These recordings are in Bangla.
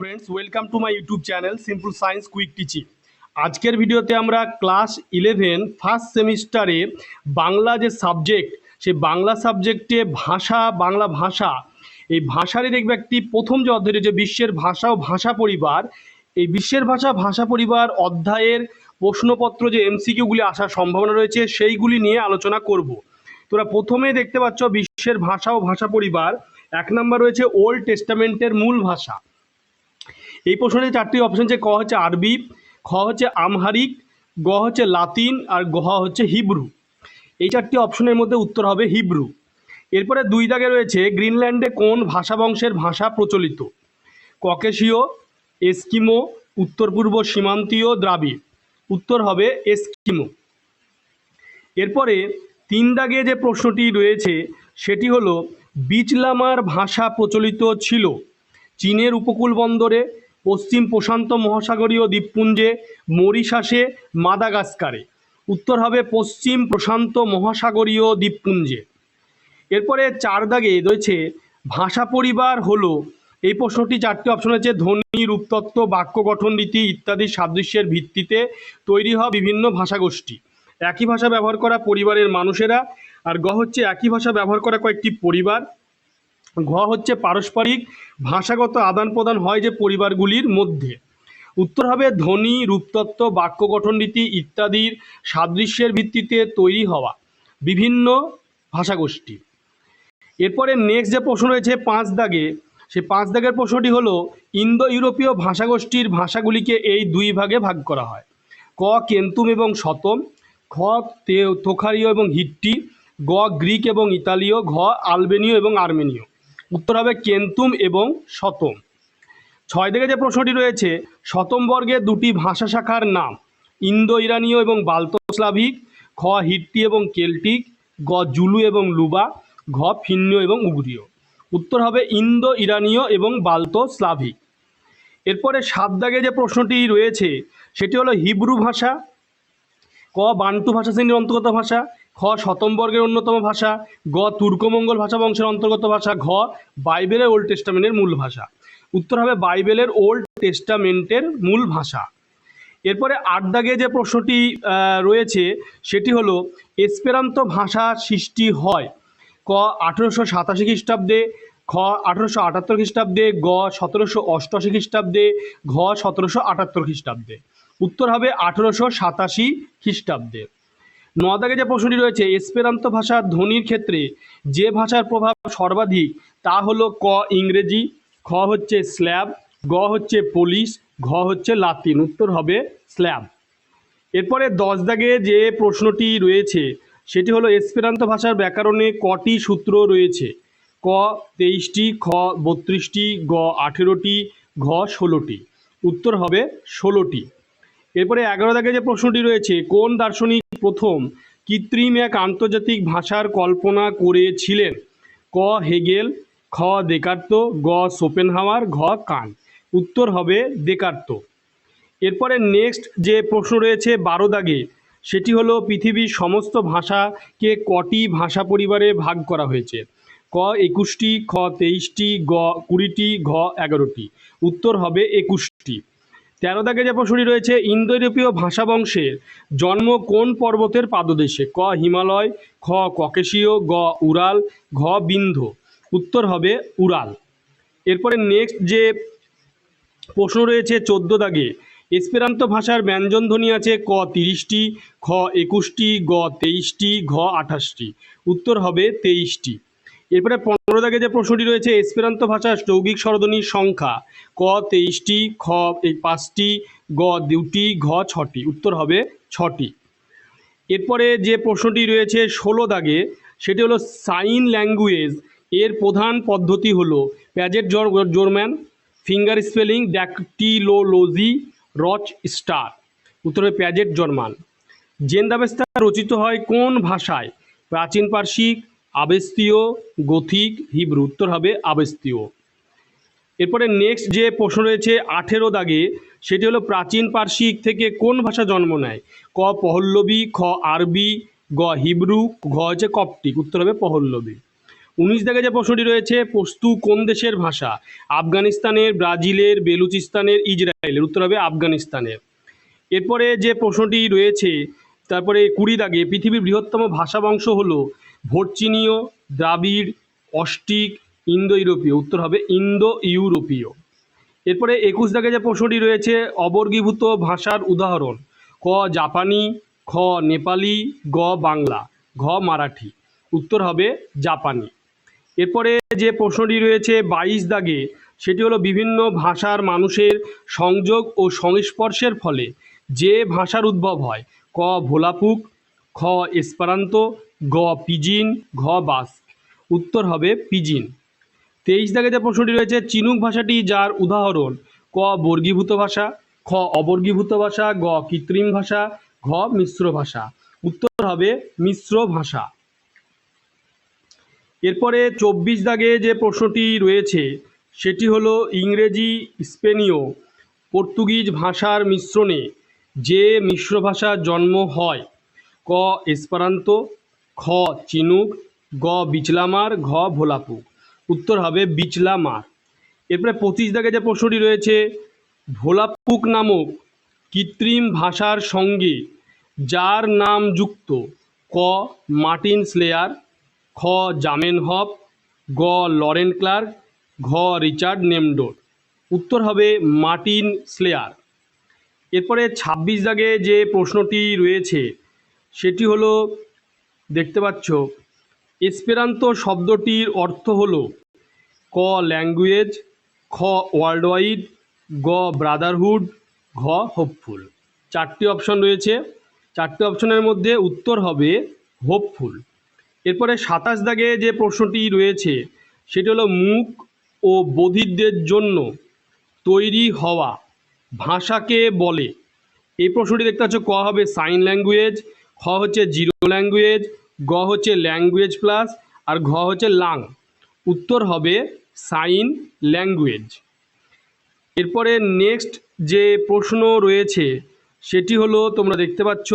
Friends welcome to my YouTube channel simple science quick teaching আজকের ভিডিওতে আমরা ক্লাস ইলেভেন ফার্স্ট সেমিস্টারে বাংলা যে সাবজেক্ট সেই বাংলা সাবজেক্টে ভাষা, বাংলা ভাষা, এই ভাষারই দেখবে একটি প্রথম যে অধ্যায় যে বিশ্বের ভাষা ও ভাষা পরিবার, এই বিশ্বের ভাষা ভাষা পরিবার অধ্যায়ের প্রশ্নপত্র যে এমসিকিউগুলি আসার সম্ভাবনা রয়েছে, সেইগুলি নিয়ে আলোচনা করব। তোরা প্রথমেই দেখতে পাচ্ছ বিশ্বের ভাষা ও ভাষা পরিবার, এক নম্বর রয়েছে ওল্ড টেস্টামেন্টের মূল ভাষা। এই প্রশ্নের চারটি অপশন যে ক হচ্ছে আরবি, খ হচ্ছে আমহারিক গ হচ্ছে লাতিন আর গ হচ্ছে হিব্রু। এই চারটি অপশনের মধ্যে উত্তর হবে হিব্রু। এরপরে দুই দাগে রয়েছে গ্রিনল্যান্ডে কোন ভাষা বংশের ভাষা প্রচলিত? ককেশীয়, এস্কিমো, উত্তর পূর্ব সীমান্তীয় দ্রাবিড়। উত্তর হবে এস্কিমো। এরপরে তিন দাগে যে প্রশ্নটি রয়েছে, সেটি হলো, বিচলামার ভাষা প্রচলিত ছিল চীনের উপকূল বন্দরে পশ্চিম প্রশান্ত মহাসাগরীয় দ্বীপপুঞ্জে মরিশাসে মাদাগাস্কারে। উত্তর হবে পশ্চিম প্রশান্ত মহাসাগরীয় দ্বীপপুঞ্জে। এরপরে চার দাগে রয়েছে ভাষা পরিবার হলো। এই প্রশ্নটি চারটি অপশন আছে ধ্বনি, রূপতত্ত্ব, বাক্য গঠন রীতি ইত্যাদি সাদৃশ্যের ভিত্তিতে তৈরি হওয়া বিভিন্ন ভাষাগোষ্ঠী। একই ভাষা ব্যবহার করা পরিবারের মানুষেরা, আর গ হচ্ছে একই ভাষা ব্যবহার করা কয়েকটি পরিবার। ঘ হচ্ছে পারস্পরিক ভাষাগত আদান প্রদান হয় যে পরিবারগুলির মধ্যে। উত্তর হবে ধ্বনি, রূপতত্ত্ব, বাক্য গঠন রীতি ইত্যাদির সাদৃশ্যের ভিত্তিতে তৈরি হওয়া বিভিন্ন ভাষাগোষ্ঠী। এরপরে নেক্সট যে প্রশ্ন রয়েছে পাঁচ দাগে, সে পাঁচ দাগের প্রশ্নটি হলো ইন্দো ইউরোপীয় ভাষাগোষ্ঠীর ভাষাগুলিকে এই দুই ভাগে ভাগ করা হয়। ক কেন্তুম এবং শতম, খ তোখারীয় এবং হিট্টি, গ গ্রিক এবং ইতালীয়, ঘ আলবেনীয় এবং আর্মেনীয়। উত্তর হবে কেন্তুম এবং শতম। ছয় দিকে যে প্রশ্নটি রয়েছে, শতম বর্গের দুটি ভাষা শাখার নাম ইন্দো ইরানীয় এবং বাল্তোস্লাভিক, খ হিট্টি এবং কেল্টিক, গ জুলু এবং লুবা, ঘ ফিন্নীয় এবং উগ্রীয়। উত্তর হবে ইন্দো ইরানীয় এবং বাল্তো স্লাভিক এরপরে সাত দাগে যে প্রশ্নটি রয়েছে, সেটি হলো হিব্রু ভাষা, ক বান্টু ভাষা শ্রেণির অন্তর্গত ভাষা খ শতম বর্গের অন্যতম ভাষা, গ, তুর্কমঙ্গল ভাষা বংশের অন্তর্গত ভাষা, ঘ, বাইবেলের ওল্ড টেস্টামেন্টের মূল ভাষা। উত্তর হবে বাইবেলের ওল্ড টেস্টামেন্টের মূল ভাষা। এরপরে আট দাগে যে প্রশ্নটি রয়েছে, সেটি হলো, এসপেরান্ত ভাষা সৃষ্টি হয় ক, আঠেরোশো সাতাশি খ্রিস্টাব্দে, খ, আঠেরোশো আটাত্তর খ্রিস্টাব্দে, গ, সতেরোশো অষ্টআশি খ্রিস্টাব্দে, ঘ, সতেরোশো আটাত্তর খ্রিস্টাব্দে। উত্তর হবে আঠেরোশো সাতাশি খ্রিস্টাব্দে। নদাগে যে প্রশ্নটি রয়েছে এসপেরান্ত ভাষার ধ্বনির ক্ষেত্রে যে ভাষার প্রভাব সর্বাধিক, তা হলো ক ইংরেজি, খ হচ্ছে স্ল্যাব, গ হচ্ছে পোলিশ, ঘ হচ্ছে লাতিন। উত্তর হবে স্ল্যাব। এরপরে দশ দাগে যে প্রশ্নটি রয়েছে, সেটি হলো এসপেরান্ত ভাষার ব্যাকরণে কটি সূত্র রয়েছে? ক তেইশটি, খ বত্রিশটি, গ আঠেরোটি, ঘ ষোলোটি। উত্তর হবে ষোলোটি। এরপরে এগারো দাগে যে প্রশ্নটি রয়েছে, কোন দার্শনিক প্রথম কৃত্রিম এক আন্তর্জাতিক ভাষার কল্পনা করেছিলেন? ক, হেগেল, খ দেকার্ত গ, সোপেনহাওয়ার, ঘ কান উত্তর হবে দেকার্ত এরপরে নেক্সট যে প্রশ্ন রয়েছে বারো দাগে, সেটি হলো পৃথিবীর সমস্ত ভাষাকে কটি ভাষা পরিবারে ভাগ করা হয়েছে? ক, একুশটি, খ, তেইশটি, গ, কুড়িটি, ঘ, এগারোটি। উত্তর হবে একুশটি। তেরো দাগে যে প্রশ্নটি রয়েছে ইন্দো ইউরোপীয় ভাষা বংশের জন্ম কোন পর্বতের পাদদেশে? ক, হিমালয়, খ, ককেশীয়, গ উরাল ঘ বিন্ধ উত্তর হবে উরাল এরপরে নেক্সট যে প্রশ্ন রয়েছে চোদ্দ দাগে এসপেরান্ত ভাষার ব্যঞ্জনধ্বনি আছে, ক, তিরিশটি, খ, একুশটি, গ, তেইশটি, ঘ, আঠাশটি। উত্তর হবে তেইশটি। এরপরে পনেরো দাগে যে প্রশ্নটি রয়েছে এসপেরান্ত ভাষার যৌগিক স্বরধ্বনির সংখ্যা, ক তেইশটি, খ এই পাঁচটি, গ দুটি, ঘ ছটি, উত্তর হবে ছটি। এরপরে যে প্রশ্নটি রয়েছে ষোলো দাগে, সেটি হলো সাইন ল্যাঙ্গুয়েজ, এর প্রধান পদ্ধতি হলো প্যাজেট জর Gorman finger spelling, dactylology, Rochester, উত্তর হবে প্যাজেট জর্মান জেন্দাবেস্তা রচিত হয় কোন ভাষায়? প্রাচীন পার্শ্বিক আবেস্তীয়, গথিক, হিব্রু। উত্তর হবে আবেস্তীয়। এরপরে নেক্সট যে প্রশ্ন রয়েছে, আঠেরো দাগে, সেটি হলো প্রাচীন পার্শ্বিক থেকে কোন ভাষা জন্ম নেয়? ক পহল্লবী, খ আরবি, গ হিব্রু, ঘ হচ্ছে কপটিক, উত্তর হবে পহল্লবী। উনিশ দাগে যে প্রশ্নটি রয়েছে পস্তু কোন দেশের ভাষা? আফগানিস্তানের, ব্রাজিলের, বেলুচিস্তানের ইসরায়েলের উত্তর হবে আফগানিস্তানের। এরপরে যে প্রশ্নটি রয়েছে, তারপরে কুড়ি দাগে, পৃথিবীর বৃহত্তম ভাষা বংশ হল ভোটচিনীয় দ্রাবিড় অস্টিক ইন্দো ইউরোপীয় উত্তর হবে ইন্দো ইউরোপীয় এরপরে একুশ দাগে যে প্রশ্নটি রয়েছে, অবর্গীভূত ভাষার উদাহরণ। ক, জাপানি, খ, নেপালি, গ, বাংলা, ঘ, মারাঠি। উত্তর হবে জাপানি। এরপরে যে প্রশ্নটি রয়েছে, বাইশ দাগে, সেটি হলো বিভিন্ন ভাষার মানুষের সংযোগ ও সংস্পর্শের ফলে যে ভাষার উদ্ভব হয়, ক, ভোলাপুক, খ এসপারান্ত গ পিজিন, ঘ বাস্ক। উত্তর হবে পিজিন। তেইশ দাগে যে প্রশ্নটি রয়েছে, চিনুক ভাষাটি যার উদাহরণ? ক বর্গীভূত ভাষা, খ অবর্গীভূত ভাষা, গ কৃত্রিম ভাষা, ঘ মিশ্র ভাষা। উত্তর হবে মিশ্র ভাষা। এরপরে চব্বিশ দাগে যে প্রশ্নটি রয়েছে, সেটি হলো ইংরেজি, স্পেনীয়, পর্তুগিজ ভাষার মিশ্রণে যে মিশ্র ভাষার জন্ম হয়। ক এসপারান্ত খ, চিনুক, গ, বিচলামার, ঘ, ভোলাপু। উত্তর হবে বিচলামার। এরপরে পঁচিশ দাগে যে প্রশ্নটি রয়েছে, ভোলাপুক নামক কৃত্রিম ভাষার সঙ্গে যার নাম যুক্ত, ক, মার্টিন স্লেয়ার, খ জামেনহপ গ, লরেন ক্লার্ক, ঘ, রিচার্ড নেমডোর। উত্তর হবে মার্টিন স্লেয়ার। এরপরে ছাব্বিশ দাগে যে প্রশ্নটি রয়েছে, সেটি হলো দেখতে পাচ্ছ এসপেরান্ত শব্দটির অর্থ হলো ক ল্যাঙ্গুয়েজ খ ওয়ার্ল্ড ওয়াইড গ ব্রাদারহুড ঘ হোপফুল চারটি অপশন রয়েছে। চারটি অপশনের মধ্যে উত্তর হবে হোপফুল এরপরে সাতাশ দাগে যে প্রশ্নটি রয়েছে, সেটি হলো মুখ ও বধিরদের জন্য তৈরি হওয়া ভাষাকে বলে। এই প্রশ্নটি দেখতে পাচ্ছ, ক হবে সাইন ল্যাঙ্গুয়েজ খ হচ্ছে জিরো ল্যাঙ্গুয়েজ, গ হচ্ছে ল্যাঙ্গুয়েজ প্লাস, আর ঘ হচ্ছে লাং। উত্তর হবে সাইন ল্যাঙ্গুয়েজ। এরপরে নেক্সট যে প্রশ্ন রয়েছে, সেটি হলো তোমরা দেখতে পাচ্ছ।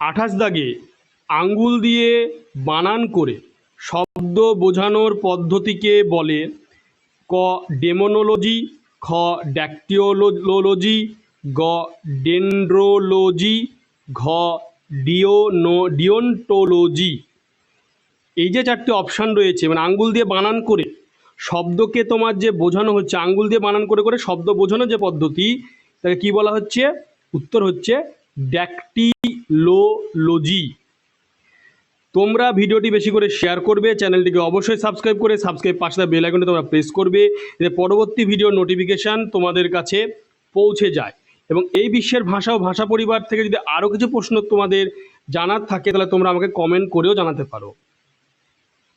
আঠাশ দাগে আঙ্গুল দিয়ে বানান করে শব্দ বোঝানোর পদ্ধতিকে বলে ক ডেমোনোলজি, খ ড্যাকটিওলোলজি, গ ডেন্ড্রোলজি, ঘ ডিওনো ডিওন্টোলজি। এই যে চারটি অপশান রয়েছে মানে আঙ্গুল দিয়ে বানান করে শব্দকে তোমার যে বোঝানো হচ্ছে, আঙ্গুল দিয়ে বানান করে করে শব্দ বোঝানো যে পদ্ধতি, তাকে কি বলা হচ্ছে? উত্তর হচ্ছে ড্যাকটিলোলজি। তোমরা ভিডিওটি বেশি করে শেয়ার করবে, চ্যানেলটিকে অবশ্যই সাবস্ক্রাইব করে সাবস্ক্রাইব পাশে বেল আইকনটি তোমরা প্রেস করবে যে পরবর্তী ভিডিও নোটিফিকেশান তোমাদের কাছে পৌঁছে যায়। এবং এই বিশ্বের ভাষা ও ভাষা পরিবার থেকে যদি আরও কিছু প্রশ্ন তোমাদের জানার থাকে, তাহলে তোমরা আমাকে কমেন্ট করেও জানাতে পারো।